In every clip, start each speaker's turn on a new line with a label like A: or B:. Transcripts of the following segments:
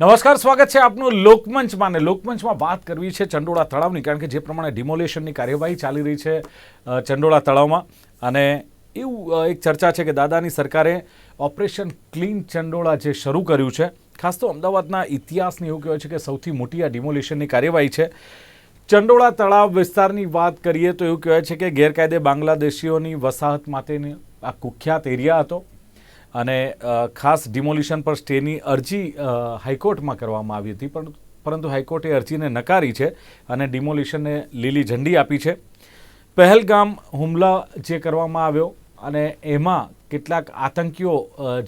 A: નમસ્કાર, સ્વાગત છે આપનું લોકમંચમાં. ને લોકમંચમાં વાત કરવી છે ચંડોળા તળાવની, કારણ કે જે પ્રમાણે ડિમોલેશનની કાર્યવાહી ચાલી રહી છે ચંડોળા તળાવમાં. અને એવું એક ચર્ચા છે કે દાદાની સરકારે ઓપરેશન ક્લીન ચંડોળા જે શરૂ કર્યું છે, ખાસ તો અમદાવાદના ઇતિહાસની એવું કહેવાય છે કે સૌથી મોટી આ ડિમોલેશનની કાર્યવાહી છે. ચંડોળા તળાવ વિસ્તારની વાત કરીએ તો એવું કહેવાય છે કે ગેરકાયદે બાંગ્લાદેશીઓની વસાહત માટેની આ કુખ્યાત એરિયા હતો. અને ખાસ ડિમોલિશન પર સ્ટેની અરજી હાઈકોર્ટમાં કરવામાં આવી હતી. પણ, પરંતુ હાઈકોર્ટે અરજીને નકારી છે અને ડિમોલિશનને લીલી ઝંડી આપી છે. પહેલગામ હુમલા જે કરવામાં આવ્યો અને એમાં કેટલાક આતંકીઓ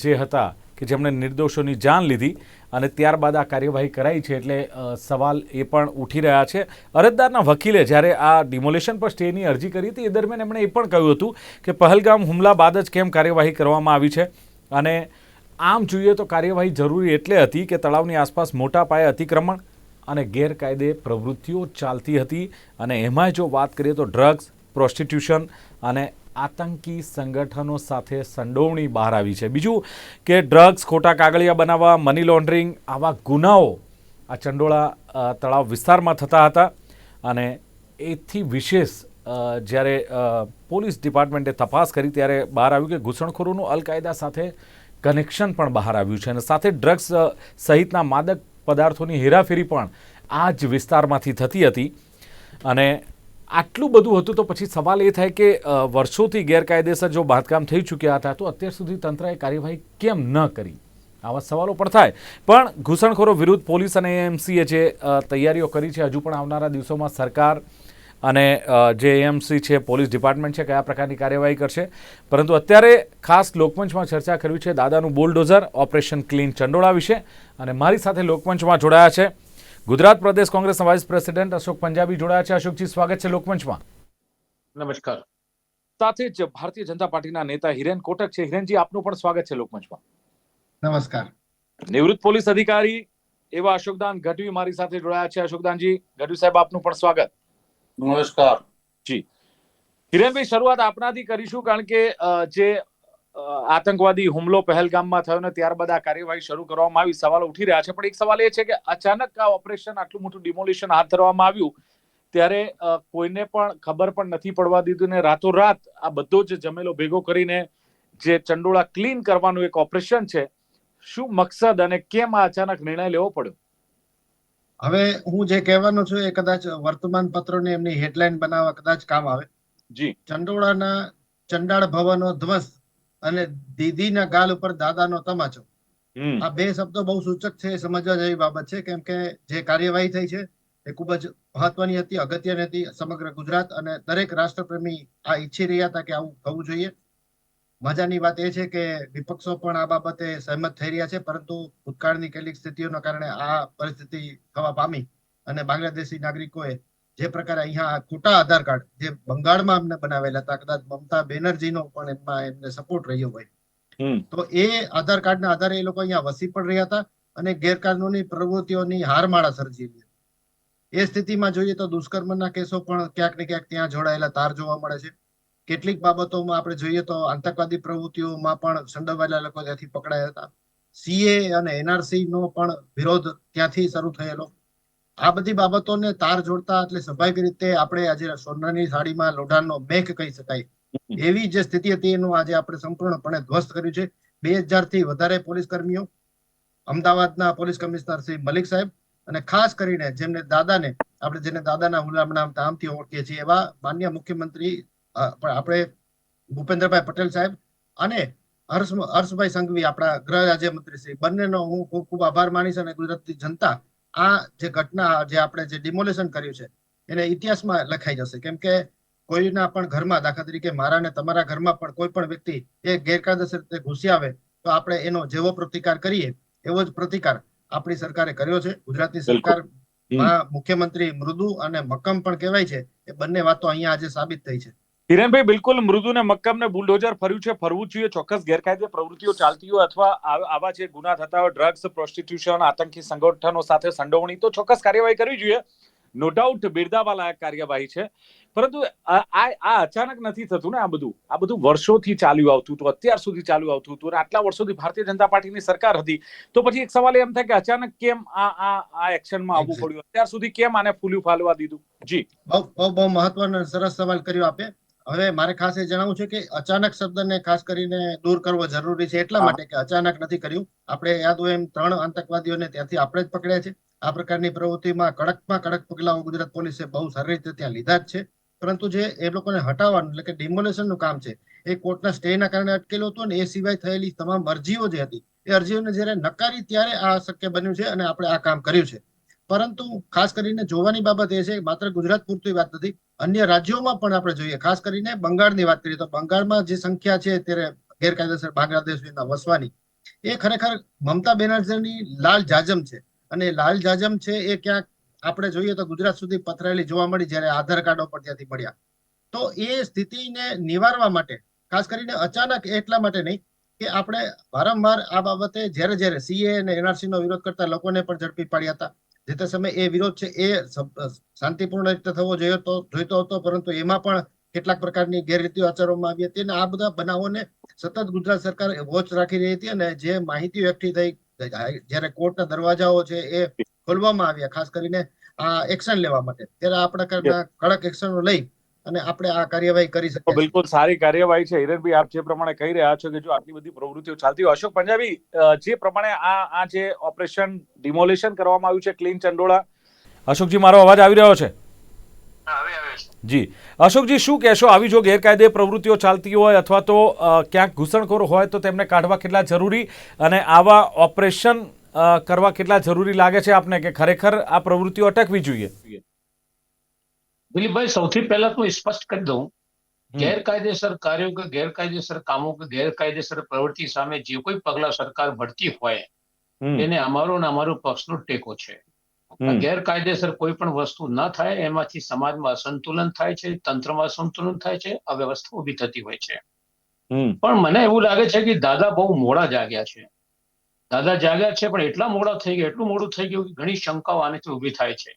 A: જે હતા કે જેમણે નિર્દોષોની જાન લીધી અને ત્યારબાદ આ કાર્યવાહી કરાઈ છે એટલે સવાલ એ પણ ઉઠી રહ્યા છે. અરજદારના વકીલે જ્યારે આ ડિમોલેશન પર સ્ટેની અરજી કરી હતી, એ દરમિયાન એમણે એ પણ કહ્યું હતું કે પહેલગામ હુમલા બાદ જ કેમ કાર્યવાહી કરવામાં આવી છે. અને આમ જોઈએ તો કાર્યવાહી જરૂરી એટલે હતી કે તળાવની આસપાસ મોટા પાયે અતિક્રમણ અને ગેરકાયદે પ્રવૃત્તિઓ ચાલતી હતી. અને એમાં જો વાત કરીએ તો ડ્રગ્સ, પ્રોસ્ટિટ્યુશન અને આતંકી સંગઠનો સાથે સંડોવણી બહાર આવી છે. બીજું કે ડ્રગ્સ, ખોટા કાગળિયા બનાવવા મની લોન્ડરિંગ આવા ગુનાઓ આ ચંડોળા તળાવ વિસ્તારમાં થતા હતા. અને એથી વિશેષ જ્યારે પોલીસ ડિપાર્ટમેન્ટે તપાસ કરી ત્યારે બહાર આવ્યું કે ઘૂસણખોરોનું અલકાયદા સાથે કનેક્શન પણ બહાર આવ્યું છે અને સાથે ડ્રગ્સ સહિતના માદક પદાર્થોની હેરાફેરી પણ આ જ વિસ્તારમાંથી થતી હતી. અને આટલું બધું હતું તો પછી સવાલ એ થાય કે વર્ષોથી ગેરકાયદેસર જો બાંધકામ થઈ ચૂક્યા હતા તો અત્યાર સુધી તંત્રએ કાર્યવાહી કેમ ન કરી? આવા સવાલો પણ થાય. પણ ઘૂસણખોરો વિરુદ્ધ પોલીસ અને એએમસીએ જે તૈયારીઓ કરી છે, હજુ પણ આવનારા દિવસોમાં સરકાર અને જે એએમસી છે પોલીસ ડિપાર્ટમેન્ટ છે કયા પ્રકારની કાર્યવાહી કરશે. પરંતુ અત્યારે ખાસ લોકમંચમાં ચર્ચા કરવી છે દાદાનું બુલડોઝર ઓપરેશન ક્લીન ચંડોળા વિશે. અને મારી સાથે લોકમંચમાં જોડાયા છે ગુજરાત પ્રદેશ કોંગ્રેસના વાઇસ પ્રેસિડેન્ટ અશોક પંજાબી જોડાયા છે. અશોકજી સ્વાગત છે લોકમંચમાં.
B: નમસ્કાર.
A: સાથે જ ભારતીય જનતા પાર્ટીના નેતા હિરેન કોટક છે. હિરેનજી આપનું પણ સ્વાગત છે લોકમંચમાં.
C: નમસ્કાર.
A: નિવૃત્ત પોલીસ અધિકારી એવા અશોકદાન ગઢવી મારી સાથે જોડાયા છે. અશોકદાનજી ગઢવી સાહેબ આપનું પણ સ્વાગત.
B: નમસ્કાર.
A: હિરેનભાઈ, શરૂઆત આપનાથી કરીશું કારણ કે જે આતંકવાદી હુમલો પહેલગામમાં થયો ને ત્યારબાદ આ કાર્યવાહી શરૂ કરવામાં આવી, સવાલ ઉઠી રહ્યા છે. પણ એક સવાલ એ છે કે અચાનક આ ઓપરેશન આટલું મોટું ડિમોલિશન હાથ ધરવામાં આવ્યું, ત્યારે કોઈને પણ ખબર પણ નથી પડવા દીધું ને રાતોરાત આ બધો જ જમેલો ભેગો કરીને જે ચંડોળા ક્લીન કરવાનું એક ઓપરેશન છે, શું મકસદ અને કેમ આ અચાનક નિર્ણય લેવો પડ્યો?
C: હવે હું જે કહેવાનો છું એ કદાચ વર્તમાન પત્રોની એમની હેડલાઇન બનાવવા કદાચ કામ આવે.
A: જી.
C: ચંડોળાના ચંડાળ ભવનો ધ્વસ અને દીદીના ગાલ ઉપર દાદાનો તમાચો. આ બે શબ્દો બહુ સૂચક છે એ સમજવા જેવી બાબત છે કેમ કે જે કાર્યવાહી થઈ છે એ ખૂબ જ મહત્વની હતી અગત્યની હતી સમગ્ર ગુજરાત અને દરેક રાષ્ટ્રપ્રેમી આ ઈચ્છી રહ્યા હતા કે આવું થવું જોઈએ. મજાની વાત એ છે કે વિપક્ષો પણ આ બાબતે સહેમત થઈ રહ્યા છે પરંતુ ભૂતકાળની કેટલીક સ્થિતિઓના કારણે આ પરિસ્થિતિ થવા પામી અને બાંગ્લાદેશી નાગરિકોએ જે પ્રકારે અહીંયા ખોટા આધાર કાર્ડ જે બંગાળમાં એમને બનાવેલા હતા કદાચ મમતા બેનર્જીનો પણ એમાં એમને સપોર્ટ રહ્યો હોય. તો એ આધાર કાર્ડના આધારે એ લોકો અહીંયા વસી પણ રહ્યા હતા અને ગેરકાનૂની પ્રવૃત્તિઓની હારમાળા સર્જી હતી એ સ્થિતિમાં જોઈએ તો દુષ્કર્મના કેસો પણ ક્યાંક ને ક્યાંક ત્યાં જોડાયેલા તાર જોવા મળે છે. કેટલીક બાબતોમાં આપણે જોઈએ તો આતંકવાદી પ્રવૃત્તિઓમાં પણ સંડોવાયેલા લોકો ત્યાંથી પકડાયા હતા. સીએ અને એનઆરસી નો પણ વિરોધ ત્યાંથી શરૂ થયેલો. આ બધી બાબતોને તાર જોડતા એટલે સ્વાભાવિક રીતે આપણે આજે સોનાની સાડીમાં લોઢાનો મેઘ કહી શકાય. એવી જે સ્થિતિ હતી એનું આજે આપણે સંપૂર્ણપણે ધ્વસ્ત કર્યું છે. બે હજારથી વધારે પોલીસ કર્મીઓ, અમદાવાદના પોલીસ કમિશનર શ્રી મલિક સાહેબ અને ખાસ કરીને જેમને દાદાને, આપણે જેને દાદાના હુલામણા નામથી ઓળખીએ છીએ એવા માન્ય મુખ્યમંત્રી પણ આપણે ભૂપેન્દ્રભાઈ પટેલ સાહેબ અને હર્ષ હર્ષભાઈ સંઘવી આપણા ગૃહ રાજ્યમંત્રી શ્રી. બંનેનો હું ખૂબ ખૂબ આભાર માનીશ અને ગુજરાતની જનતા આ જે ઘટના જે આપણે જે ડિમોલેશન કર્યું છે એને ઇતિહાસમાં લખાઈ જશે. કેમ કે કોઈના પણ ઘરમાં દાખલા તરીકે મારા ને તમારા ઘરમાં પણ કોઈ પણ વ્યક્તિ એ ગેરકાયદેસર રીતે ઘૂસી આવે તો આપણે એનો જેવો પ્રતિકાર કરીએ એવો જ પ્રતિકાર આપણી સરકારે કર્યો છે. ગુજરાતની સરકારમાં મુખ્યમંત્રી મૃદુ અને મક્કમ પણ કહેવાય છે એ બંને વાતો અહીંયા આજે સાબિત થઈ છે.
A: હિરેનભાઈ બિલકુલ મૃદુ ને મક્કમ ને બુલડોઝર ફર્યું છે. ફરવું જોઈએ. ચોક્કસ ગેરકાયદે પ્રવૃત્તિઓ ચાલતી હોય અથવા આવા જે ગુના થતા હોય ડ્રગ્સ પ્રોસ્ટિટ્યુશન આતંકી સંગઠનો સાથે સંડોવણી તો ચોક્કસ કાર્યવાહી કરવી જોઈએ. નો ડાઉટ બિરદાવા લાયક કાર્યવાહી છે. પરંતુ આ અચાનક નથી થતું ને આ બધું. આ બધું વર્ષોથી ચાલ્યું આવતું હતું અત્યાર સુધી ચાલ્યું આવતું હતું અને આટલા વર્ષોથી ભારતીય જનતા પાર્ટીની સરકાર હતી. તો પછી એક સવાલ એમ થાય કે અચાનક કેમ આ આ આ એક્શનમાં આવવું પડ્યું? અત્યાર સુધી કેમ આને ફૂલ્યું ફાલવા દીધું? જી.
C: બહુ બહુ બહુ મહત્વનો સરસ સવાલ કર્યો આપે. હવે મારે ખાસ એ જણાવવું છે કે અચાનક શબ્દને ખાસ કરીને દૂર કરવો જરૂરી છે એટલા માટે કે અચાનક નથી કર્યું. આપણે યાદ હોય એમ ત્રણ આતંકવાદીઓને ત્યાંથી આપણે જ પકડ્યા છે. આ પ્રકારની પ્રવૃત્તિમાં કડકમાં કડક પગલાઓ ગુજરાત પોલીસે બહુ સારી રીતે ત્યાં લીધા જ છે. પરંતુ જે એ લોકોને હટાવવાનું એટલે કે ડિમોલેશનનું કામ છે એ કોર્ટના સ્ટેના કારણે અટકેલું હતું અને એ સિવાય થયેલી તમામ અરજીઓ જે હતી એ અરજીઓને જ્યારે નકારી ત્યારે આ શક્ય બન્યું છે અને આપણે આ કામ કર્યું છે. પરંતુ ખાસ કરીને જોવાની બાબત એ છે, માત્ર ગુજરાત પૂરતી વાત નથી, અન્ય રાજ્યોમાં પણ આપણે જોઈએ, ખાસ કરીને બંગાળની વાત કરીએ તો બંગાળમાં જે સંખ્યા છે અત્યારે ગેરકાયદેસર બાંગ્લાદેશના વસવાની, એ ખરેખર મમતા બેનર્જીની લાલ જાજમ છે. અને લાલ જાજમ છે એ ક્યાંક આપણે જોઈએ તો ગુજરાત સુધી પથરાયેલી જોવા મળી જ્યારે આધાર કાર્ડો પણ ત્યાંથી મળ્યા. તો એ સ્થિતિને નિવારવા માટે, ખાસ કરીને અચાનક એટલા માટે નહીં કે આપણે વારંવાર આ બાબતે જ્યારે જ્યારે સીએ અને એનઆરસી નો વિરોધ કરતા લોકોને પણ ઝડપી પાડ્યા હતા. જે તે સમયે એ વિરોધ છે એ શાંતિપૂર્ણ રીતે થવો જોઈએ તો જોઈતો હતો પરંતુ એમાં પણ કેટલાક પ્રકારની ગેરરીતિઓ આચરવામાં આવી હતી અને આ બધા બનાવોને સતત ગુજરાત સરકાર વોચ રાખી રહી હતી અને જે માહિતીઓ એકઠી થઈ જયારે કોર્ટના દરવાજાઓ છે એ ખોલવામાં આવ્યા ખાસ કરીને આ એક્શન લેવા માટે. ત્યારે આ પ્રકારના કડક એક્શનો લઈ અને આપણે આ કાર્યવાહી કરી શકીએ
A: બિલકુલ સારી કાર્યવાહી છે. હિરેનભાઈ આપ જે પ્રમાણે કહી રહ્યા છો કે જો આટલી બધી પ્રવૃત્તિઓ ચાલતી હોય અશોક પંજાબી જે પ્રમાણે આ આ જે ઓપરેશન ડિમોલેશન કરવામાં આવ્યું છે ક્લીન ચંડોળા. અશોકજી મારો અવાજ આવી રહ્યો છે? જી. અશોકજી શું કહેશો આવી જો ગેરકાયદે પ્રવૃત્તિઓ ચાલતી હોય અથવા તો ક્યાંક ઘૂસણખોર હોય તો તેમને કાઢવા કેટલા જરૂરી અને આવા ઓપરેશન કરવા કેટલા જરૂરી લાગે છે આપને? કે ખરેખર આ પ્રવૃત્તિઓ અટકવી જોઈએ?
B: દિલીપભાઈ સૌથી પહેલા તો સ્પષ્ટ કરી દઉં. ગેરકાયદેસર કાર્યો કે ગેરકાયદેસર કામો કે ગેરકાયદેસર પ્રવૃત્તિ સામે જે કોઈ પગલા સરકાર ભરતી હોય એને અમારો ને અમારો પક્ષનો ટેકો છે. ગેરકાયદેસર કોઈ પણ વસ્તુ ન થાય એમાંથી સમાજમાં અસંતુલન થાય છે તંત્રમાં અસંતુલન થાય છે અવ્યવસ્થા ઊભી થતી હોય છે. પણ મને એવું લાગે છે કે દાદા બહુ મોડા જાગ્યા છે. દાદા જાગ્યા છે પણ એટલા મોડા થઈ ગયા એટલું મોડું થઈ ગયું કે ઘણી શંકાઓ આનાથી ઊભી થાય છે.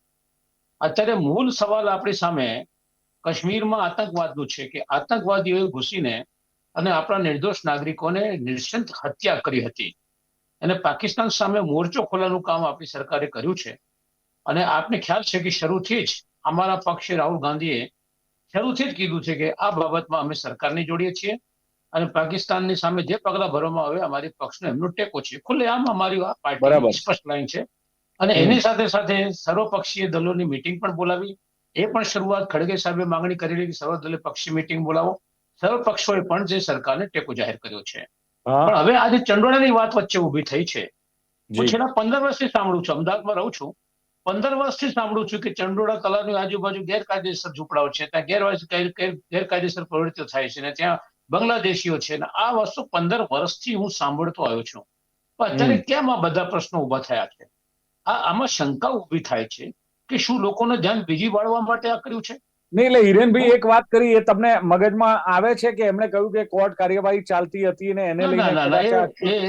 B: અત્યારે મૂળ સવાલ આપણી સામે કાશ્મીરમાં આતંકવાદનું છે કે આતંકવાદીઓએ ઘૂસીને અને આપણા નિર્દોષ નાગરિકોને નિર્શંત હત્યા કરી હતી. અને પાકિસ્તાન સામે મોરચો ખોલવાનું કામ આપણી સરકારે કર્યું છે. અને આપને ખ્યાલ છે કે શરૂથી જ અમારા પક્ષે રાહુલ ગાંધીએ શરૂથી જ કીધું છે કે આ બાબતમાં અમે સરકારને જોડીએ છીએ અને પાકિસ્તાનની સામે જે પગલા ભરવામાં આવે અમારી પક્ષનો એમનો ટેકો છે. ખુલ્લેઆમ અમારી આ પાર્ટી સ્પષ્ટ લાઈન છે. અને એની સાથે સાથે સર્વપક્ષીય દલોની મિટિંગ પણ બોલાવી. એ પણ શરૂઆત ખડગે સાહેબે માંગણી કરેલી કે સર્વદલીય પક્ષી મિટિંગ બોલાવો. સર્વ પક્ષોએ પણ જે સરકારને ટેકો જાહેર કર્યો છે. પણ હવે આજે ચંડોળાની વાત વચ્ચે ઊભી થઈ છે. હું છેલ્લા પંદર વર્ષથી સાંભળું છું અમદાવાદમાં રહું છું. પંદર વર્ષથી સાંભળું છું કે ચંડોળા તલાવની આજુબાજુ ગેરકાયદેસર ઝૂંપડાઓ છે. ત્યાં ગેરવાજ- ગેર- ગેર- ગેરકાયદેસર પ્રવૃત્તિઓ થાય છે ને ત્યાં બાંગ્લાદેશીઓ છે ને આ વસ્તુ પંદર વર્ષથી હું સાંભળતો આવ્યો છું. પણ અત્યારે. કેમ આ બધા પ્રશ્નો ઊભા થયા છે? આમાં શંકા ઊભી થાય છે કે શું લોકોને ધ્યાન બીજી વાળવા માટે આ કર્યું છે
A: નહીં એટલે હિરેનભાઈ એક વાત કરી એ તમને મગજમાં આવે છે કે એમણે કહ્યું કે કોર્ટ કાર્યવાહી ચાલતી હતી અને એને લઈને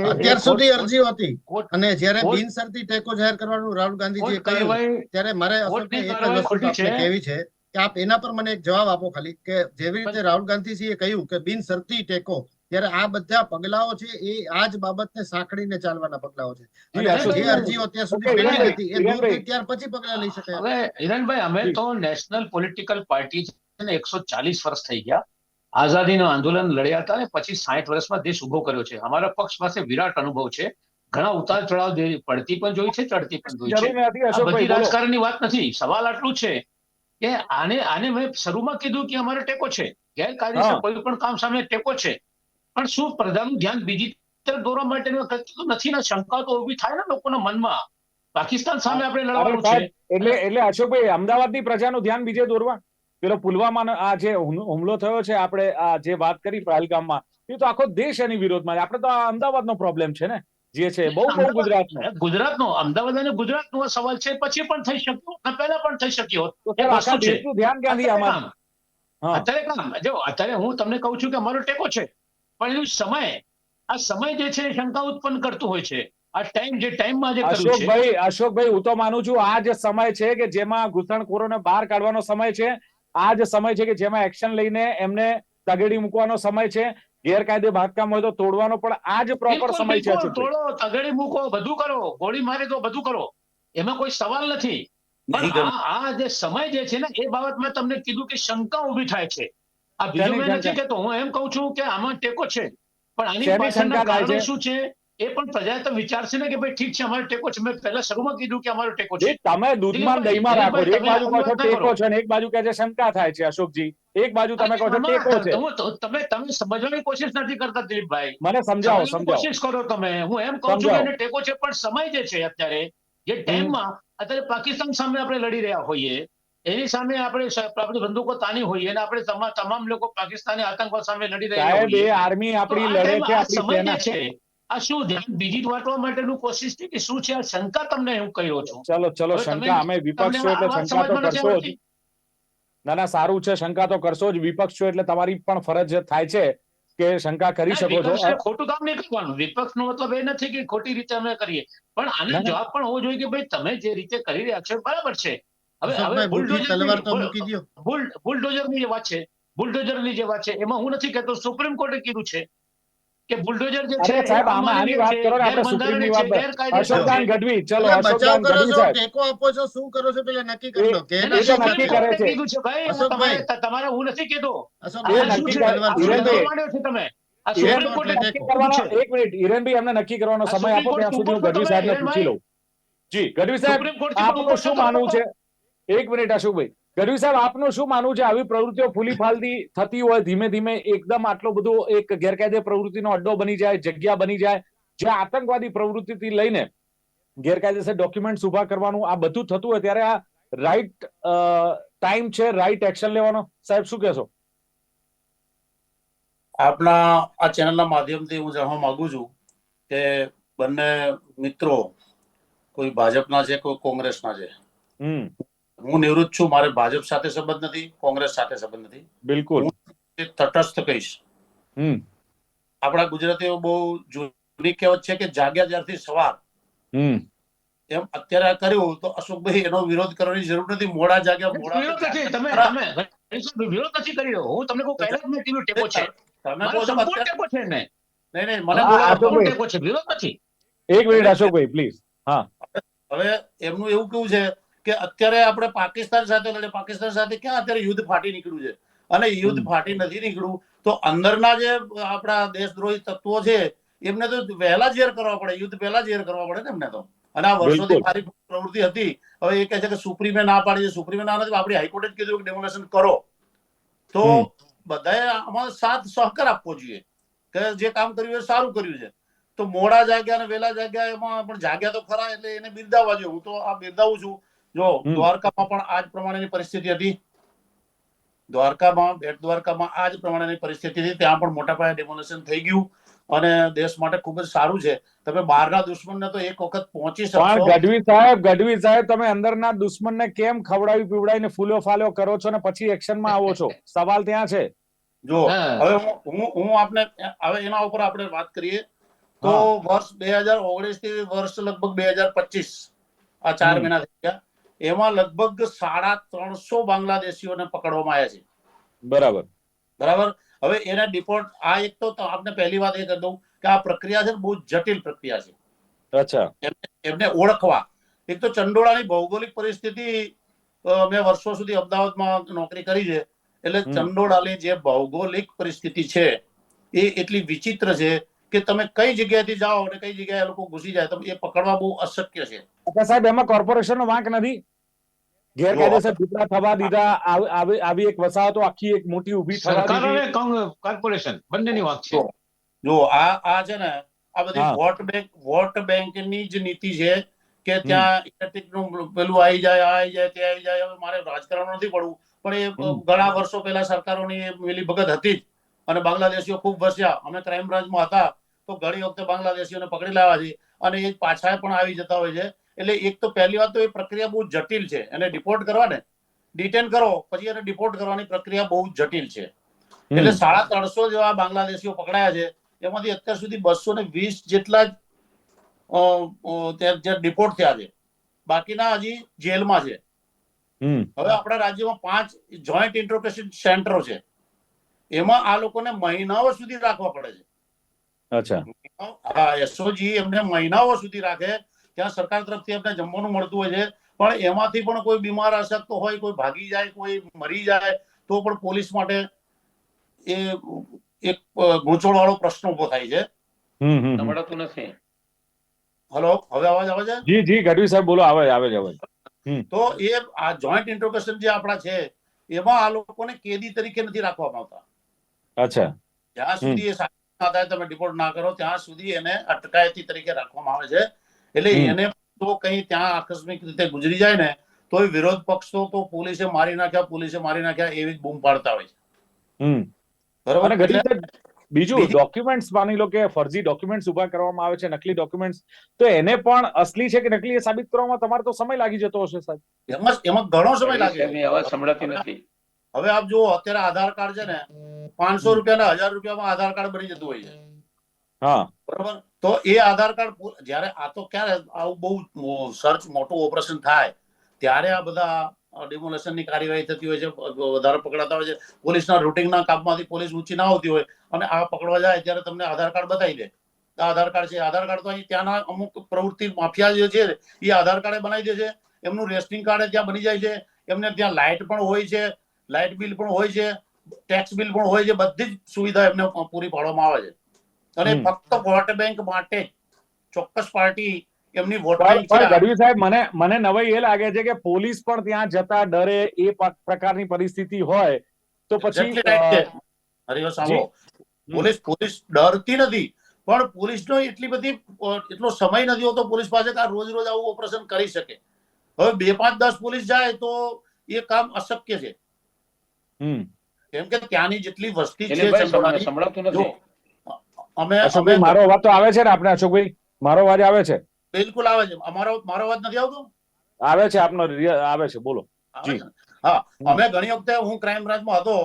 C: અત્યાર સુધી
B: અરજી
C: અરજીઓ હતી અને જ્યારે બિનશરતી ટેકો જાહેર કરવાનું રાહુલ ગાંધીજીએ કહ્યું ત્યારે મારે એક જ વસ્તુ કેવી
B: છે.
C: છે કે આપ એના પર મને એક જવાબ આપો ખાલી કે જેવી રીતે રાહુલ ગાંધીજીએ કહ્યું કે બિનશરતી ટેકો ત્યારે આ બધા પગલાઓ છે એ આ જ બાબતને સાંકળીને ચાલવાના પગલાઓ છે. અને જે અરજીઓ ત્યાં સુધી પેન્ડિંગ હતી એ દૂર થઈ ત્યાર પછી પગલા લઈ શકાય.
B: હવે હિરણભાઈ અમે તો નેશનલ પોલિટિકલ પાર્ટી છે ને એકસો ચાલીસ વર્ષ થઈ ગયા. આઝાદીનું આંદોલન લડ્યા હતા ને પછી સાઠ વર્ષમાં દેશ ઊભો કર્યો છે. અમારા પક્ષ પાસે વિરાટ અનુભવ છે. ઘણા ઉતાર ચઢાવ પડતી પણ જોઈ છે ચડતી પણ જોઈ છે. આ બધી રાજકારણની વાત નથી. સવાલ આટલું છે કે આને આને મેં શરૂમાં કીધું કે અમારો ટેકો છે. ગેરકાયદેસર. કોઈ પણ કામ સામે ટેકો છે. પણ શું પ્રજાનું ધ્યાન બીજી તરફ દોરવા માટેનું કરતું નથી ને શંકા તો ઊભી થાય ને લોકોના મનમાં. પાકિસ્તાન સામે આપણે લડવાનું છે.
A: એટલે એટલે અશોકભાઈ અમદાવાદની પ્રજાનું ધ્યાન બીજે દોરવા. પેલો પુલવામાનો આ જે હુમલો થયો છે આપણે આ જે વાત કરી પહેલગામમાં એ તો આખો દેશ એની વિરોધમાં છે. આપણે તો આ અમદાવાદનો પ્રોબ્લેમ છે ને જે છે બહુ બહુ ગુજરાતનો.
B: ગુજરાતનો અમદાવાદ અને ગુજરાતનો સવાલ છે પછી પણ થઈ શક્યો અને પહેલા પણ થઈ શક્યો.
A: ધ્યાન ક્યાંથી હા.
B: અત્યારે કામ? જો અત્યારે હું તમને કહું છું કે અમારો ટેકો છે. પણ એનું સમય આ સમય જે છે શંકા ઉત્પન્ન કરતું હોય છે. આ ટાઈમ જે ટાઈમમાં જે
A: અશોકભાઈ અશોકભાઈ હું તો માનું છું આ જે સમય છે કે જેમાં ઘૂસણખોરોને બહાર કાઢવાનો સમય છે આ જે સમય છે કે જેમાં એક્શન લઈને એમને તગેડી મૂકવાનો સમય છે ગેરકાયદે બાંધકામ હોય તો તોડવાનો પણ આ જ પ્રોપર સમય છે
B: તોડો તગડી મૂકો બધું કરો ગોળી મારે તો બધું કરો. એમાં કોઈ સવાલ નથી. પણ આ જે સમય જે છે ને એ બાબતમાં તમને કીધું કે શંકા ઊભી થાય છે. બીજું મેં નથી કહેતો. હું એમ કહું છું કે આમાં ટેકો છે. પણ આની પાછળના
A: શંકા થાય
B: કારણો
A: છે?
B: શું છે એ પણ પ્રજા તો વિચારશે ને કે ભાઈ ઠીક છે અમારો ટેકો છે. મેં પહેલા શરૂમાં કીધું કે અમારો ટેકો છે.
A: તમે દૂધમાં દહીંમાં રાખો એક બાજુ કહો છો ટેકો છે અને એક બાજુ કહે છે શંકા થાય છે અશોકજી. એક બાજુ તમે કહો છો ટેકો છે.
B: તમે તમે તમે સમજવાની કોશિશ નથી કરતા દિલીપભાઈ.
A: મને સમજાવો સમજાવો.
B: કોશિશ કરો તમે. હું એમ કહું છું કે ટેકો છે પણ સમય જે છે અત્યારે જે ટાઈમમાં અત્યારે પાકિસ્તાન સામે આપણે લડી રહ્યા હોઈએ એની સામે આપણે આપણી બંદૂકો તાની હોઈએ અને આપણે તમામ લોકો પાકિસ્તાની આતંકવાદ સામે લડી રહ્યા હોઈએ.
A: આર્મી આપણી લડે છે આપણી
B: છે આ શું ધ્યાન બીજી વાટવા માટેનું કોશિશ છે કે શું છે? આ શંકા તમને હું કહ્યો છું.
A: ચલો ચલો શંકા અમે વિપક્ષ છો એટલે શંકા તો કરશો જ. ના ના સારું છે શંકા તો કરશો જ. વિપક્ષ છો એટલે તમારી પણ ફરજ થાય છે કે શંકા કરી શકો છો.
B: ખોટું કામ નહીં કરવાનું. વિપક્ષ નો મતલબ એ નથી કે ખોટી રીતે અમે કરીએ. પણ આનો જવાબ પણ હોવો જોઈએ કે ભાઈ તમે જે રીતે કરી રહ્યા છો બરાબર છે. હવે
C: તલવાર તો મૂકી દ્યો.
B: બુલડોઝરની જે વાત છે બુલડોઝરની જે વાત છે એમાં હું નથી કહેતો સુપ્રીમ કોર્ટે કીધું છે કે બુલડોઝર જે છે
A: સાહેબ, આમાં આની વાત કરો ને, આપણે સુપ્રીમની વાત અશોકદાન ગઢવી ચલો અશોકદાન ગઢવી સાહેબ.
C: ટેકો આપો છો શું કરો છો પેલા નક્કી કરી લો કે
A: એ- તો નક્કી કરે છે.
B: કીધું છે ભાઈ તમારે તમારે હું નથી
C: કીધો
A: એ નક્કી
B: કરવા
A: ધીરેન્દ્ર
B: છે? તમે? આ
A: હિરેન
B: સુપ્રીમ કોર્ટે નક્કી
A: કરવાનો એક મિનિટ હિરેનભાઈ અમને નક્કી કરવાનો સમય આપો ત્યાં સુધી હું ગઢવી સાહેબને પૂછી લઉં. જી ગઢવી સાહેબ
B: સુપ્રીમ
A: આપનું શું માનવું છે? એક મિનિટ અશોકભાઈ. ગઢવી સાહેબ આપનું શું માનવું છે? આવી પ્રવૃત્તિઓ ફૂલી ફાલતી થતી હોય ધીમે ધીમે એકદમ આટલો બધો એક ગેરકાયદે પ્રવૃત્તિનો અડ્ડો બની જાય જગ્યા બની જાય જે આતંકવાદી પ્રવૃત્તિથી લઈને ગેરકાયદેસર ડોક્યુમેન્ટ ઊભા કરવાનું આ બધું થતું હોય ત્યારે આ રાઈટ ટાઈમ છે રાઈટ એક્શન લેવાનો. સાહેબ શું કહેશો?
D: આપના આ ચેનલના માધ્યમથી હું જાણવા માંગુ છું કે બંને મિત્રો કોઈ ભાજપના છે કોઈ કોંગ્રેસના છે? હું નિવૃત્ત છું મારે ભાજપ સાથે સંબંધ નથી કોંગ્રેસ સાથે સંબંધ નથી.
A: બિલકુલ.
D: તટસ્થ કહીશ.
A: હમ.
D: આપણા ગુજરાતીઓ બહુ જૂની કહેવત છે કે જાગ્યા જ્યારથી સવાર.
A: હમ.
D: એમ અત્યારે આ કર્યું તો અશોકભાઈ એનો વિરોધ કરવાની જરૂર નથી. મોડા જાગ્યા મોડા
B: વિરોધ નથી. તમે. તમે વિરોધ નથી કર્યો? હું તમને કહું પહેલા જ મેં કીધું ટેકો છે.
D: તમે કહો છો અત્યારે-
B: ટેકો છે ને
D: નહીં નહીં મને બોલો.
B: ટેકો છે. વિરોધ નથી.
A: એક મિનિટ અશોકભાઈ પ્લીઝ.
D: હવે એમનું એવું કેવું છે કે અત્યારે આપણે પાકિસ્તાન સાથે લડે પાકિસ્તાન સાથે ક્યાં અત્યારે યુદ્ધ ફાટી નીકળ્યું છે? અને યુદ્ધ ફાટી નથી નીકળ્યું તો અંદરના જે આપણા દેશદ્રોહી તત્વો છે એમને તો વહેલા ઝેર કરવા પડે યુદ્ધ પહેલા ઝેર કરવા પડે ને એમને તો. અને આ વર્ષોથી મારી પ્રવૃત્તિ હતી. હવે એ કહે છે કે સુપ્રીમે ના પાડી છે સુપ્રીમે ના નથી આપણી હાઈકોર્ટે જ કીધું કે ડેમોલેશન કરો. તો બધાએ આમાં સાથ સહકાર આપવો જોઈએ કે જે કામ કર્યું એ સારું કર્યું છે. તો મોડા જાગ્યા અને વેલા જાગ્યા એમાં પણ જાગ્યા તો ખરા એટલે એને બિરદાવવા જોઈએ. હું તો આ બિરદાવું છું. જો દ્વારકામાં પણ આ જ પ્રમાણેની પરિસ્થિતિ હતી. દ્વારકામાં બેટ દ્વારકામાં આ જ પ્રમાણેની પરિસ્થિતિ હતી. ત્યાં પણ મોટા પાયે ડેમોલેશન થઈ ગયું અને દેશ માટે ખૂબ જ સારું છે. તમે બહારના દુશ્મનને તો એક વખત પહોંચી
A: પણ ગઢવી સાહેબ ગઢવી સાહેબ તમે અંદરના દુશ્મનને કેમ ખવડાવી પીવડાવીને ફૂલો ફાલો કરો છો ને પછી એક્શનમાં આવો છો? સવાલ ત્યાં છે.
D: જો હવે હું હું હું આપને હવે એના ઉપર આપણે વાત કરીએ. તો વર્ષ બે હજાર ઓગણીસથી વર્ષ લગભગ બે હજાર પચીસ આ ચાર મહિના થઈ ગયા. એમાં લગભગ સાડા ત્રણસો બાંગ્લાદેશીઓને પકડવામાં આવ્યા છે.
A: બરાબર.
D: બરાબર? હવે એના ડિપોર્ટ આ એક તો આપને પહેલી વાત એ કરી દઉં કે આ પ્રક્રિયા છે બહુ જટિલ પ્રક્રિયા છે.
A: અચ્છા.
D: એમને ઓળખવા. એક તો ચંડોળાની ભૌગોલિક પરિસ્થિતિ મેં વર્ષો સુધી અમદાવાદમાં નોકરી કરી છે. એટલે. ચંડોળાની જે ભૌગોલિક પરિસ્થિતિ છે એ એટલી વિચિત્ર છે કે તમે કઈ જગ્યાએથી જાઓ અને કઈ જગ્યાએ એ લોકો ઘૂસી જાય તમે એ પકડવા બહુ અશક્ય છે.
A: સાહેબ એમાં કોર્પોરેશનનો વાંક નથી? ગેરકાયદેસર ટુકડા થવા દીધા આવી- એક વસાહતો આખી એક મોટી ઊભી
B: સરકાર અને કોર્પોરેશન બંનેની વાત છે.
D: જો આ આ છે ને આ બધી વોટ બેંક વોટ બેંકની જ નીતિ છે કે ત્યાં ઇલેક્ટ્રિકનું પેલું આવી જાય આ આવી જાય તે આવી જાય હવે મારે રાજકારણ નથી પડવું. પણ એ ઘણા વર્ષો પહેલા સરકારોની મિલી ભગત હતી જ. અને બાંગ્લાદેશીઓ ખૂબ વસ્યા. અમે ક્રાઇમ બ્રાન્ચમાં હતા. તો ઘણી વખતે બાંગ્લાદેશીઓને પકડી લાવ્યા છે અને એ પાછા પણ આવી જતા હોય છે. એટલે એક તો પહેલી વાત તો એ પ્રક્રિયા બહુ જટિલ છે. એને ડિપોર્ટ કરવા ને ડિટેન કરો પછી એને ડિપોર્ટ કરવાની પ્રક્રિયા બહુ જટિલ છે. એટલે સાડા ત્રણસો જેવા બાંગ્લાદેશીઓ પકડાયા છે. એમાંથી અત્યાર સુધી બસો ને વીસ જેટલા જ ડિપોર્ટ થયા છે. બાકીના હજી જેલમાં છે. હવે આપણા રાજ્યમાં પાંચ જોઈન્ટ ઇન્ટ્રોપ્રેશન સેન્ટરો છે. એમાં આ લોકોને મહિનાઓ સુધી રાખવા પડે છે.
A: અચ્છા.
D: એસઓજી એમને મહિનાઓ સુધી રાખે. ત્યાં સરકાર તરફથી એમને જમવાનું મળતું હોય છે. પણ એમાંથી પણ કોઈ બીમાર અશક્ત હોય કોઈ ભાગી જાય કોઈ મરી જાય તો પણ પોલીસ માટે એ એક ગૂંચવણ વાળો પ્રશ્ન ઊભો થાય છે.
A: હમ હમ હમ.
B: સંભળાતું નથી.
D: હલો હવે અવાજ આવે છે?
A: જી જી ગઢવી સાહેબ બોલો આવે આવે છે આવે
D: તો એ આ જોઈન્ટ ઇન્ટ્રોગેશન જે આપણા છે એમાં આ લોકોને કેદી તરીકે નથી રાખવામાં આવતા.
A: અચ્છા.
D: જ્યાં સુધી એ ના થાય તમે ડિપોર્ટ ના કરો ત્યાં સુધી એને અટકાયતી તરીકે રાખવામાં આવે છે. એટલે એને તો કઈ ત્યાં આકસ્મિક રીતે ગુજરી જાય ને તો વિરોધ પક્ષો તો પોલીસે મારી નાખ્યા પોલીસે મારી નાખ્યા એવી જ બૂમ પાડતા હોય છે. બરોબર?
A: બીજું ડોક્યુમેન્ટ્સ માની લો કે ફરજી ડોક્યુમેન્ટ્સ ઊભા કરવામાં આવે છે નકલી ડોક્યુમેન્ટ્સ તો એને પણ અસલી છે કે નકલી એ સાબિત કરવામાં તમારે તો સમય લાગી જતો હશે સાહેબ.
D: એમાં એમાં ઘણો સમય લાગે
B: અવાજ સંભળાતી નથી.
D: હવે આપ જુઓ અત્યારે આધાર કાર્ડ છે ને પાંચસો રૂપિયાના હજાર રૂપિયામાં આધાર કાર્ડ બની જતું હોય છે.
A: હા.
D: બરોબર? તો એ આધાર કાર્ડ જ્યારે આ તો ક્યારે આવું બહુ સર્ચ મોટું ઓપરેશન થાય ત્યારે આ બધા ડિમોલેશનની કાર્યવાહી થતી હોય છે વધારે પકડાતા હોય છે. પોલીસના રૂટિનના કામમાંથી પોલીસ ઊંચી ના આવતી હોય અને આ પકડવા જાય ત્યારે તમને આધાર કાર્ડ બતાવી દે. આધાર કાર્ડ છે આધાર કાર્ડ તો અહીં ત્યાંના અમુક પ્રવૃત્તિ માફિયા જે છે એ આધાર કાર્ડ બનાવી દે છે. એમનું રેસ્ટિંગ કાર્ડ ત્યાં બની જાય છે. એમને ત્યાં લાઇટ પણ હોય છે. લાઇટ બિલ પણ હોય છે ટેક્સ બિલ પણ હોય છે બધી જ સુવિધા એમને પૂરી પાડવામાં આવે છે. અને ફક્ત વોટ બેંક માટે ચોક્કસ પાર્ટી એમની વોટ
A: ગઢવી સાહેબ મને મને નવાઈ એ લાગે છે કે પોલીસ પણ ત્યાં જતા ડરે એ પ્રકારની પરિસ્થિતિ હોય તો પછી
D: સાંભળો. પોલીસ પોલીસ ડરતી નથી પણ પોલીસનો એટલી બધી એટલો સમય નથી હોતો પોલીસ પાસે કે રોજ રોજ આવું ઓપરેશન કરી શકે. હવે બે પાંચ દસ પોલીસ જાય તો એ કામ અશક્ય છે. કેમ કે ત્યાંની જેટલી વસ્તી છે
B: સંભળાતું નથી.
D: અમે અમે
A: મારો અવાજ તો આવે છે ને આપણે અશોકભાઈ? મારો અવાજ આવે છે?
D: બિલકુલ આવે છે. અમારો મારો અવાજ નથી આવતો?
A: આવે છે આપનો આવે છે બોલો. જી.
D: હા અમે ઘણી વખતે હું ક્રાઇમ બ્રાન્ચમાં હતો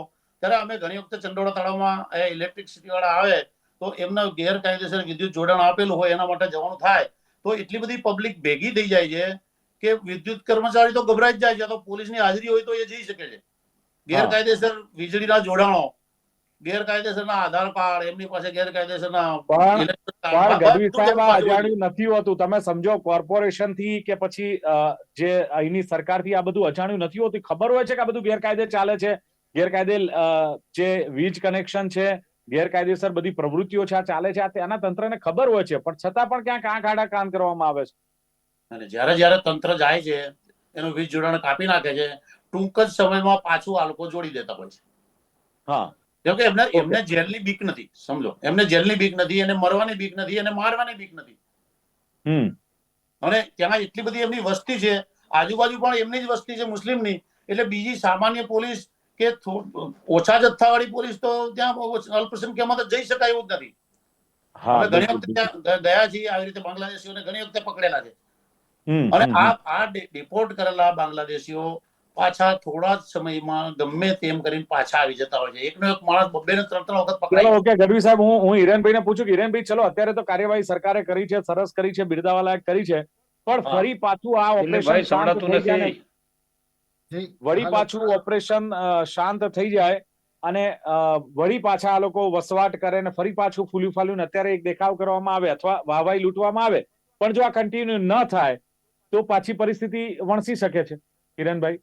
D: ત્યારે અમે ઘણી વખતે ચંડોળા તળાવમાં ઇલેક્ટ્રિસિટી વાળા આવે તો એમને ગેરકાયદેસર વિદ્યુત જોડાણ આપેલું હોય એના માટે જવાનું થાય તો એટલી બધી પબ્લિક ભેગી થઈ જાય છે કે વિદ્યુત કર્મચારી તો ગભરાઈ જ જાય છે તો પોલીસની હાજરી હોય તો એ જઈ શકે છે. ગેરકાયદેસર વીજળીના જોડાણો ગેરકાયદેસરના આધાર કાર્ડ એમની પાસે ગેરકાયદેસરના
A: આ નથી હોતું. તમે સમજો કોર્પોરેશનથી કે પછી જે અહીંની સરકારથી આ બધું અજાણ્યું નથી હોતું ખબર હોય છે કે આ બધું ગેરકાયદે ચાલે છે? ગેરકાયદે જે વીજ કનેક્શન છે ગેરકાયદેસર બધી પ્રવૃત્તિઓ છે આ ચાલે છે આ ત્યાંના તંત્રને ખબર હોય છે. પણ છતાં પણ ક્યાંક આંખ આડા કાન કરવામાં આવે છે.
D: અને જ્યારે જ્યારે તંત્ર જાય છે એનું વીજ જોડાણ કાપી નાખે છે ટૂંક જ સમયમાં પાછું આ લોકો જોડી દેતા હોય છે.
A: હા.
D: કેમ કે એમને એમને જેલની બીક નથી સમજો. એમને જેલની બીક નથી એને મરવાની બીક નથી એને મારવાની બીક નથી.
A: હમ.
D: અને ત્યાં એટલી બધી એમની વસ્તી છે આજુબાજુ પણ એમની જ વસ્તી છે મુસ્લિમની એટલે બીજી સામાન્ય પોલીસ કે ઓછા જથ્થાવાળી પોલીસ તો ત્યાં અલ્પસંખ્યામાં તો જઈ શકાય એવું જ નથી. ઘણી વખતે ગયા છીએ આવી રીતે બાંગ્લાદેશીઓને ઘણી વખતે પકડેલા છે. અને આ આ ડિપોર્ટ કરેલા બાંગ્લાદેશીઓ પાછા થોડા જ સમયમાં ગમે તેમ કરીને પાછા આવી જતા હોય છે. એકનો એક માણસ બબ્બે ને ત્રણ ત્રણ વખત પકડાય
A: ઓકે ગઢવી સાહેબ હું હું હિરેનભાઈને પૂછું કે હિરેનભાઈ ચલો અત્યારે તો કાર્યવાહી સરકારે કરી છે સરસ કરી છે બિરદાવા કરી છે પણ ફરી પાછું આ ઓપરેશન શાંત થઈ જાય ને. વળી પાછું ઓપરેશન શાંત થઈ જાય અને વળી પાછા આ લોકો વસવાટ કરે ને ફરી પાછું ફૂલ્યું ફાલ્યું ને અત્યારે એક દેખાવ કરવામાં આવે અથવા વાહવાઈ લૂંટવામાં આવે. પણ જો આ કન્ટિન્યુ ન થાય તો પાછી પરિસ્થિતિ વણસી શકે છે. કિરણભાઈ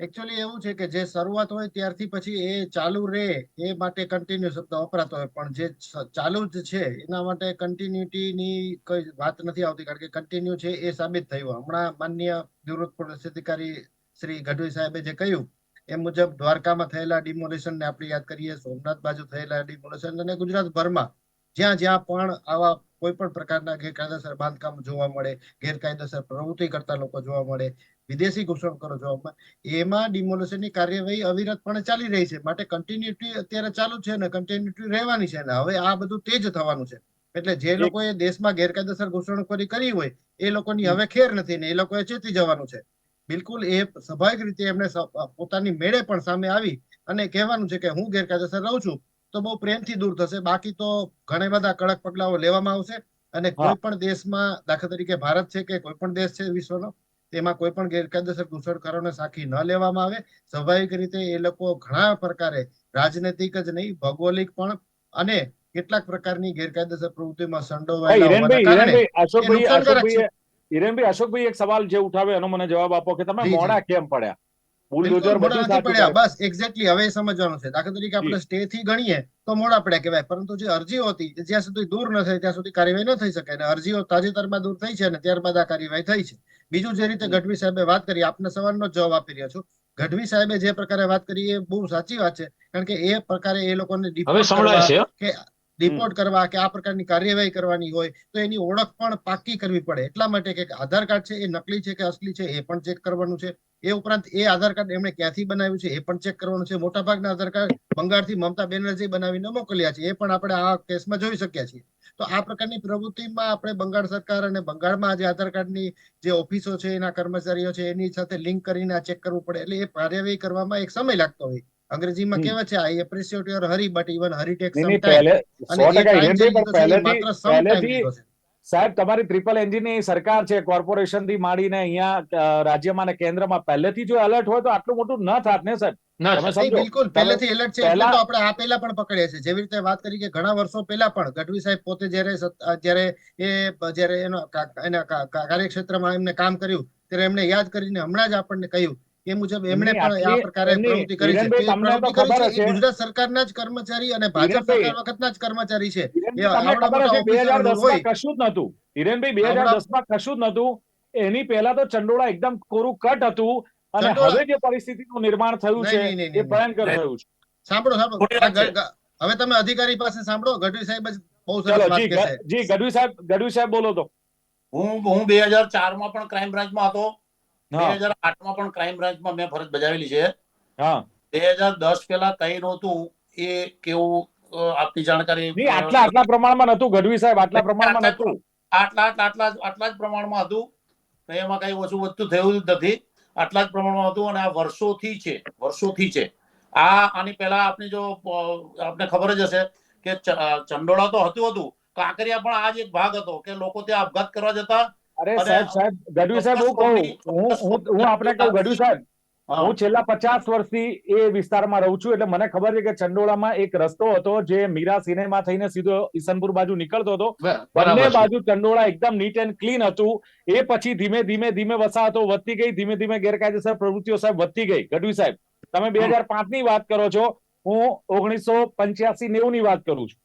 C: એકચ્યુઅલી એવું છે કે જે શરૂઆત હોય ત્યારથી પછી એ ચાલુ રહે એ માટે કન્ટિન્યુ શબ્દ વપરાતો હોય. પણ જે ચાલુ જ છે એના માટે કન્ટિન્યુટીની કોઈ વાત નથી આવતી કારણ કે કન્ટિન્યુ છે એ સાબિત થયું. હમણાં માન્ય નિવૃત્ત પોલીસ અધિકારી શ્રી ગઢવી સાહેબે જે કહ્યું એ મુજબ દ્વારકામાં થયેલા ડિમોલેશન ને આપણે યાદ કરીએ, સોમનાથ બાજુ થયેલા ડિમોલેશન અને ગુજરાતભરમાં જ્યાં જ્યાં પણ આવા કોઈ પણ પ્રકારના ગેરકાયદેસર બાંધકામ જોવા મળે, ગેરકાયદેસર પ્રવૃત્તિ કરતા લોકો જોવા મળે વિદેશી ઘૂસણ કરો મળે એમાં ડિમોલેશનની કાર્યવાહી અવિરતપણે ચાલી રહી છે. માટે કન્ટિન્યુટી અત્યારે ચાલુ છે ને કન્ટિન્યુટી રહેવાની છે. ને હવે આ બધું તેજ થવાનું છે. એટલે જે લોકોએ દેશમાં ગેરકાયદેસર ઘૂસણખોરી કરી હોય એ લોકોની હવે ખેર નથી ને એ લોકોએ ચેતી જવાનું છે. બિલકુલ એ સ્વાભાવિક રીતે એમને પોતાની મેળે પણ સામે આવી અને કહેવાનું છે કે હું ગેરકાયદેસર રહું છું તો બહુ પ્રેમથી દૂર થશે. બાકી તો ઘણા બધા કડક પગલાઓ લેવામાં આવશે. અને કોઈ પણ દેશમાં દાખલા તરીકે ભારત છે કે કોઈ પણ દેશ છે વિશ્વનો તેમાં કોઈ પણ ગેરકાયદેસર ઘૂસણખોરોને સાખી ન લેવામાં આવે. સ્વાભાવિક રીતે એ લોકો ઘણા પ્રકારે રાજનૈતિક જ નહીં ભૌગોલિક પણ અને કેટલાક પ્રકારની ગેરકાયદેસર પ્રવૃત્તિમાં સંડોવાયેલા
A: હિરેનભાઈ અશોકભાઈ એક સવાલ જે ઉઠાવે એનો મને જવાબ આપો કે તમે. મોડા કેમ પડ્યા? બુલડોઝર બધું
C: પડ્યા. બસ એક્ઝેક્ટલી હવે સમજવાનું છે. દાખલા તરીકે આપણે સ્ટે થી ગણીએ તો મોડા પડ્યા કહેવાય. પરંતુ જે અરજીઓ હતી જ્યાં સુધી દૂર ન થાય ત્યાં સુધી કાર્યવાહી ન થઈ શકે. અને અરજીઓ તાજેતરમાં દૂર થઈ છે અને ત્યારબાદ આ કાર્યવાહી થઈ છે. બીજું જે રીતે ગઢવી સાહેબે વાત કરી આપને સવારનો જ જવાબ આપી રહ્યો છું. ગઢવી સાહેબે જે પ્રકારે વાત કરી એ બહુ સાચી વાત છે. કારણ કે એ પ્રકારે એ લોકોને કે રિપોર્ટ કરવા કે આ પ્રકારની કાર્યવાહી કરવાની હોય તો એની ઓળખ પણ પાક્કી કરવી પડે. એટલા માટે કે આધાર કાર્ડ છે એ નકલી છે કે અસલી છે એ પણ ચેક કરવાનું છે. એ ઉપરાંત એ આધાર કાર્ડ એમણે ક્યાંથી બનાવ્યું છે એ પણ ચેક કરવાનું છે. મોટાભાગના આધાર કાર્ડ બંગાળથી મમતા બેનર્જી બનાવીને મોકલ્યા છે. એ પણ આપણે આ કેસમાં જોઈ શક્યા છીએ. તો આ પ્રકારની પ્રવૃત્તિમાં આપણે બંગાળ સરકાર અને બંગાળમાં જે આધાર કાર્ડની જે ઓફિસો છે એના કર્મચારીઓ છે એની સાથે લિંક કરીને આ ચેક કરવું પડે. એટલે એ કાર્યવાહી કરવામાં એક સમય લાગતો હોય. અંગ્રેજીમાં કેવા છે I appreciate your hurry but even hurry
A: નહીં,
C: સમ ટાઈમ અને એ
A: ટકા
C: છે માત્ર
A: સમ
C: ટાઈમ છે.
A: સાહેબ તમારી ટ્રિપલ એન્જિનની સરકાર છે કોર્પોરેશનથી માંડીને અહીંયા રાજ્યમાં અને કેન્દ્રમાં પહેલેથી જો એલર્ટ હોય તો આટલું મોટું ન થાત ને સાહેબ?
B: ના
C: બિલકુલ. પહેલેથી એલર્ટ છે એટલે તો આપણે આ પહેલા પણ પકડ્યા છે જેવી રીતે વાત કરી કે ઘણા વર્ષો પહેલા પણ ગઢવી સાહેબ પોતે જ્યારે જયારે એ જ્યારે એનો એના કાર્યક્ષેત્રમાં એમને કામ કર્યું ત્યારે એમને યાદ કરીને હમણાં જ આપણને કહ્યું એ મુજબ એમણે પણ આ પ્રકારે પ્રવૃત્તિ કરી છે. પ્રવૃત્તિ કરી છે એ ગુજરાત સરકારના જ કર્મચારી અને ભાજપ સરકાર વખતના જ કર્મચારી છે. એ આવડા મોટા.
A: કશું જ નતું હિરેનભાઈ બે હજાર દસમાં કશું જ નતું એની પહેલા તો ચંડોળા એકદમ કોરું કટ હતું અને હવે જે પરિસ્થિતિનું નિર્માણ થયું છે એ ભયંકર થયું છે.
C: સાંભળો સાંભળો. હવે તમે અધિકારી પાસે સાંભળો. ગઢવી સાહેબ જ બહુ સરસ વાત કહે
A: છે જી ગઢવી સાહેબ ગઢવી સાહેબ બોલો તો.
D: હું હું બે માં ચારમાં પણ ક્રાઇમ બ્રાન્ચમાં હતો. બે હજાર આઠમાં પણ ક્રાઇમ બ્રાન્ચમાં મેં ફરજ બજાવેલી છે. બે હજાર દસ પેલા કઈ નહોતું એ કેવું આપની જાણકારી?
A: આટલા આટલા પ્રમાણમાં નતું ગઢવી સાહેબ આટલા પ્રમાણમાં નતું
D: આટલા આટલા આટલા જ- પ્રમાણમાં હતું. એમાં કઈ ઓછું વધતું થયું નથી. આટલા જ પ્રમાણમાં હતું અને આ વર્ષોથી છે વર્ષોથી છે. આ આની પહેલા આપને જો આપને ખબર જ હશે કે ચંડોળા તો હતું હતું. કાંકરિયા પણ આ જ એક ભાગ હતો કે લોકો ત્યાં આપઘાત કરવા જતા
A: અરે સાહેબ સાહેબ ગઢવી સાહેબ હું કહું હું હું આપણે કહું ગઢવી સાહેબ
D: હું.
A: છેલ્લા પચાસ વર્ષથી એ વિસ્તારમાં રહું છું એટલે મને ખબર છે કે ચંડોળામાં એક રસ્તો હતો જે મીરા સિનેમા થઈને સીધો ઈસનપુર બાજુ નીકળતો હતો. બંને બાજુ ચંડોળા એકદમ નીટ એન્ડ ક્લીન હતું. એ પછી ધીમે ધીમે ધીમે વસાહતો વધતી ગઈ ધીમે ધીમે ગેરકાયદેસર પ્રવૃત્તિઓ સાહેબ વધતી ગઈ. ગઢવી સાહેબ તમે બે હજાર પાંચની વાત કરો છો હું ઓગણીસો પંચ્યાસી નેવું ની વાત કરું છું.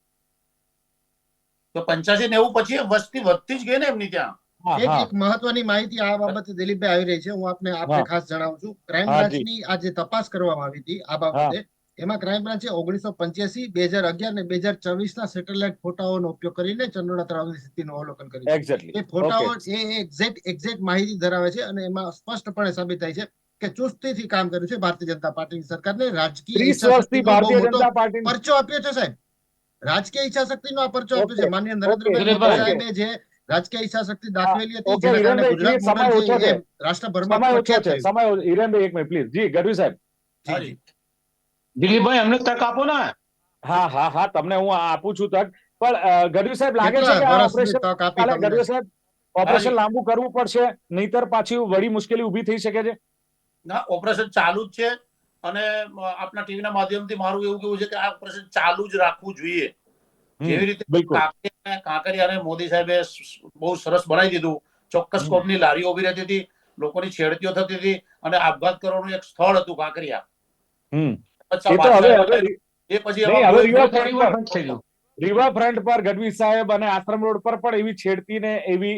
D: તો પંચ્યાસી નેવું પછી વસ્તી વધતી જ ગઈ ને એમની ત્યાં?
C: એક એક મહત્વની માહિતી આ બાબતે દિલીપભાઈ આવી રહી છે. હું આપને આપને ખાસ જણાવું છું. ક્રાઇમ બ્રાન્ચની આ જે તપાસ કરવામાં આવી હતી આ બાબતે એમાં ક્રાઇમ બ્રાન્ચે ઓગણીસો પંચ્યાસી બે હજાર અગિયાર ને બે હજાર ચોવીસ ના સેટેલાઇટ ફોટાઓનો ઉપયોગ કરીને ચંદ્રના તળાવની સ્થિતિનું અવલોકન કર્યું એ ફોટાઓ એ એક્ઝેક્ટ એક્ઝેક્ટ માહિતી ધરાવે છે અને એમાં સ્પષ્ટપણે સાબિત થાય છે કે ચુસ્તીથી કામ કર્યું છે ભારતીય જનતા પાર્ટીની સરકારને. રાજકીય પરચો આપ્યો છે સાહેબ. રાજકીય ઈચ્છાશક્તિનો આ પરચો આપ્યો છે. માન્ય નરેન્દ્રભાઈ સાહેબે જે રાજકીય ઈચ્છાશક્તિ દાખવેલી હતી જેના કારણે ગુજરાત
A: સમય
C: મોડલ
A: ઓછો
C: છે. રાષ્ટ્રભરમાં
A: સમય ઓછો
C: પ્રખ્યાત
A: છે સમય. હિરેનભાઈ એક મિનિટ પ્લીઝ જી ગઢવી સાહેબ.
C: જી, જી.
B: દિલીપભાઈ અમને તક આપો ને.
A: હા હા હા તમને હું આપું છું તક. પણ ગઢવી સાહેબ લાગે છે કે ઓપરેશન
C: તક આપી
A: ગઢવી સાહેબ ઓપરેશન લાંબુ કરવું પડશે નહીતર પાછી વળી મુશ્કેલી ઊભી થઈ શકે છે?
D: ના ઓપરેશન ચાલુ જ છે અને આપના ટીવીના માધ્યમથી મારું એવું કેવું છે કે આ ઓપરેશન ચાલુ જ રાખવું જોઈએ. જેવી રીતે કાંકરિયાને મોદી સાહેબે બહુ સરસ બનાવી દીધું. ચોક્કસ. કોમની લારીઓ ઊભી રહેતી હતી લોકોની છેડતીઓ થતી હતી અને આપઘાત કરવાનું એક સ્થળ હતું કાંકરિયા.
A: એ
D: પછી
A: પર ગઢવી સાહેબ અને આશ્રમ રોડ પર પણ એવી છેડતી ને એવી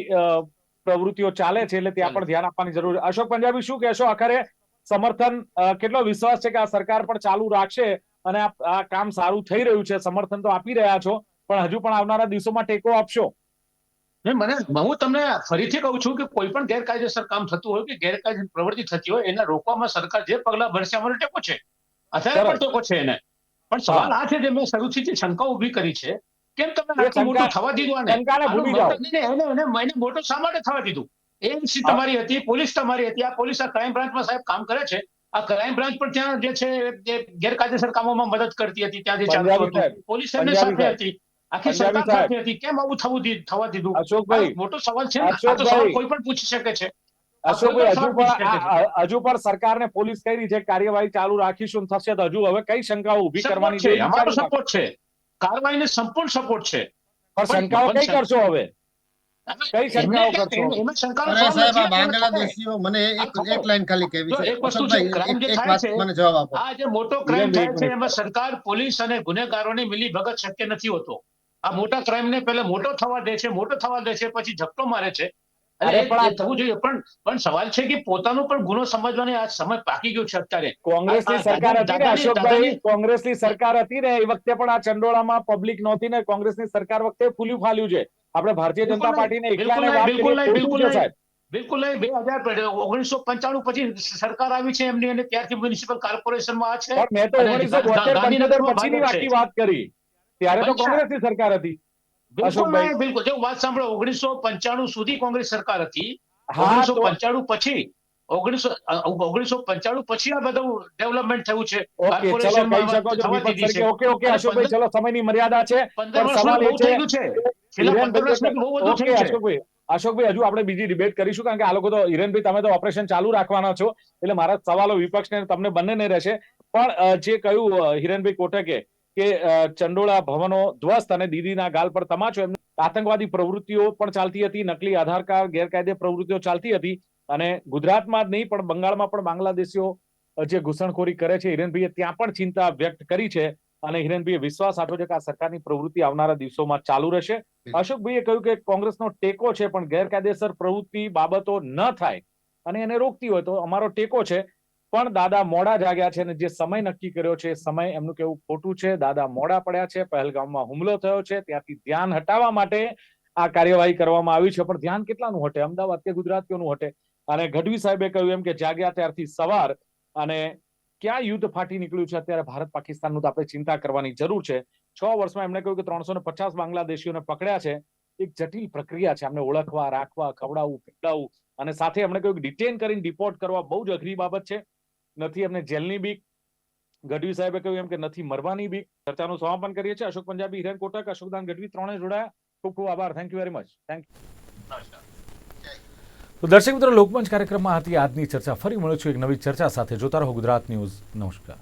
A: પ્રવૃત્તિઓ ચાલે છે એટલે ત્યાં પણ ધ્યાન આપવાની જરૂર છે. અશોક પંજાબી શું કહેશો? આખરે સમર્થન કેટલો વિશ્વાસ છે કે આ સરકાર પણ ચાલુ રાખશે અને આ કામ સારું થઈ રહ્યું છે? સમર્થન તો આપી રહ્યા છો. પણ હજુ પણ આવનારા દિવસોમાં ટેકો આપશો.
B: મને હું તમને ફરીથી કહું છું કે કોઈ પણ ગેરકાયદેસર કામ થતું હોય કે ગેરકાયદેસર પ્રવૃત્તિ થતી હોય એને રોકવામાં સરકાર જે પગલા ભરશે અમારો ટેકો છે. અત્યારે પણ ટેકો છે એને. પણ સવાલ આ છે જે મેં શરૂથી જે શંકા ઊભી કરી છે કેમ તમે આટલું મોટું થવા દીધું એને એને મોટું શા માટે થવા દીધું?
A: એમસી
B: તમારી હતી પોલીસ તમારી હતી આ પોલીસ આ ક્રાઇમ બ્રાન્ચમાં સાહેબ કામ કરે છે. આ ક્રાઇમ બ્રાન્ચ પણ ત્યાં જે છે ગેરકાયદેસર કામોમાં મદદ કરતી હતી ત્યાં જે ચાલતું હતું. પોલીસ એમની સાથે હતી. આખી સરકાર હતી. કેમ આવું થવું થવા દીધું?
A: અશોકભાઈ
B: મોટો સવાલ છે
A: અશોકભાઈ.
B: કોઈ પણ પૂછી શકે છે.
A: અશોકભાઈ હજુ
B: પણ
A: હજુ સરકારને પોલીસ કઈ રીતે કાર્યવાહી ચાલુ રાખીશું થશે તો હજુ હવે કઈ શંકાઓ ઊભી કરવાની છે.
B: અમારો સપોર્ટ છે. કાર્યવાહીને સંપૂર્ણ સપોર્ટ છે.
A: પણ શંકાઓ કઈ કરશો હવે? કઈ શંકાઓ કરશો?
B: એમને શંકાનો
C: સાહેબ આ
B: નથી, આપણને ખબર છે.
C: બાંગ્લાદેશીઓ મને એક એક લાઈન ખાલી કહેવી છે.
B: એક વસ્તુ છે,
C: વસંતભાઈ,
B: જે
C: એક- એક
B: થાય છે,
C: મને જવાબ આપો.
B: આ જે મોટો ક્રાઇમ થાય છે એમાં સરકાર પોલીસ અને ગુનેગારોની મિલી ભગત શક્ય નથી હોતો. આ મોટા ક્રાઇમને પહેલા મોટો થવા દે છે મોટો થવા દે છે પછી ઝપટો મારે છે.
A: અરે પણ આ-
B: થવું જોઈએ. પણ પણ સવાલ છે કે પોતાનો પણ ગુનો સમજવાની આ સમય પાકી ગયો છે અત્યારે.
A: કોંગ્રેસની સરકાર હતી ને અશોકભાઈ? કોંગ્રેસની સરકાર હતી ને એ વખતે પણ આ ચંડોળામાં પબ્લિક નહોતી ને કોંગ્રેસની સરકાર વખતે ફૂલ્યું ફાલ્યું છે. આપણે ભારતીય જનતા પાર્ટીને એકલાને વાત
B: બિલકુલ નહીં, બિલકુલ
A: સાહેબ?
B: બિલકુલ નહીં. બે હજાર ઓગણીસો પંચાણું પછી સરકાર આવી છે એમની અને ત્યારથી મ્યુનિસિપલ કોર્પોરેશનમાં આ છે.
A: મેં તો ઓગણીસો બોતેર પંચોતેર પછીની વાત કરી. ત્યારે તો. કોંગ્રેસની સરકાર હતી.
B: બિલકુલ
A: અશોકભાઈ.
B: બિલકુલ. જો વાત સાંભળો ઓગણીસો પંચાણું સુધી કોંગ્રેસ સરકાર હતી. ઓગણીસો પંચાણું પછી ઓગણીસો ઓગણીસો પંચાણું પછી આ બધું ડેવલપમેન્ટ થયું છે.
A: ઓકે ચલો કહી શકો છો
B: દીધી છે.
A: ઓકે ઓકે અશોકભાઈ ચલો સમયની મર્યાદા છે પણ સવાલ એ છે
B: થઈ ગયું છે. છેલ્લા પંદર વર્ષમાં બહુ બધું થયું છે.
A: અશોકભાઈ અશોકભાઈ હજુ આપણે બીજી ડિબેટ કરીશું કારણ કે આ લોકો તો હિરેનભાઈ તમે તો ઓપરેશન ચાલુ રાખવાના છો એટલે મારા સવાલો વિપક્ષને તમને બંનેને રહેશે. પણ જે કહ્યું હિરેનભાઈ કોટકે કે ચંડોળા ભવનો ધ્વસ્ત અને દીદીના ગાલ પર તમાચો એમ આતંકવાદી પ્રવૃત્તિઓ પણ ચાલતી હતી નકલી આધાર કાર્ડ ગેરકાયદે પ્રવૃત્તિઓ ચાલતી હતી અને ગુજરાતમાં જ નહીં પણ બંગાળમાં પણ બાંગ્લાદેશીઓ જે ઘૂસણખોરી કરે છે હિરેનભાઈએ ત્યાં પણ ચિંતા વ્યક્ત કરી છે અને હિરેનભાઈએ વિશ્વાસ આપ્યો છે કે આ સરકારની પ્રવૃત્તિ આવનારા દિવસોમાં ચાલુ રહેશે. અશોકભાઈએ કહ્યું કે કોંગ્રેસનો ટેકો છે પણ ગેરકાયદેસર પ્રવૃત્તિ બાબતો ન થાય અને એને રોકતી હોય તો અમારો ટેકો છે. પણ દાદા મોડા જાગ્યા છે અને જે સમય નક્કી કર્યો છે એ સમય એમનું કેવું ખોટું છે. દાદા મોડા પડ્યા છે, પહેલગામમાં હુમલો થયો છે, ત્યાંથી ધ્યાન હટાવવા માટે આ કાર્યવાહી કરવામાં આવી છે. પણ ધ્યાન કેટલાનું હટે? અમદાવાદ કે ગુજરાતીઓનું હટે? અને ગઢવી સાહેબે કહ્યું એમ કે જાગ્યા ત્યારથી સવાર અને ક્યાં યુદ્ધ ફાટી નીકળ્યું છે? અત્યારે ભારત પાકિસ્તાનનું તો આપણે ચિંતા કરવાની જરૂર છે. છ વર્ષમાં એમણે કહ્યું કે ત્રણસો ને પચાસ બાંગ્લાદેશીઓને પકડ્યા છે. એક જટિલ પ્રક્રિયા છે. એમને ઓળખવા, રાખવા, ખવડાવવું, પીવડાવવું અને સાથે એમણે કહ્યું કે ડિટેન કરીને ડિપોર્ટ કરવા બહુ જ અઘરી બાબત છે. નથી એમને જેલની બીક. ગઢવી સાહેબે કહ્યું એમ કે નથી મરવાની બીક. ચર્ચાનું સમાપન કરીએ છીએ. અશોક પંજાબી હિરેન કોટક, અશોકદાન ગઢવી ત્રણે જોડાયા. ખૂબ ખૂબ આભાર. Thank you very much thank
E: તો દર્શક મિત્રો, લોકમંચ કાર્યક્રમમાં હતી આજની ચર્ચા. ફરી મળું છું એક નવી ચર્ચા સાથે. જોતા રહો ગુજરાત ન્યૂઝ. નમસ્કાર.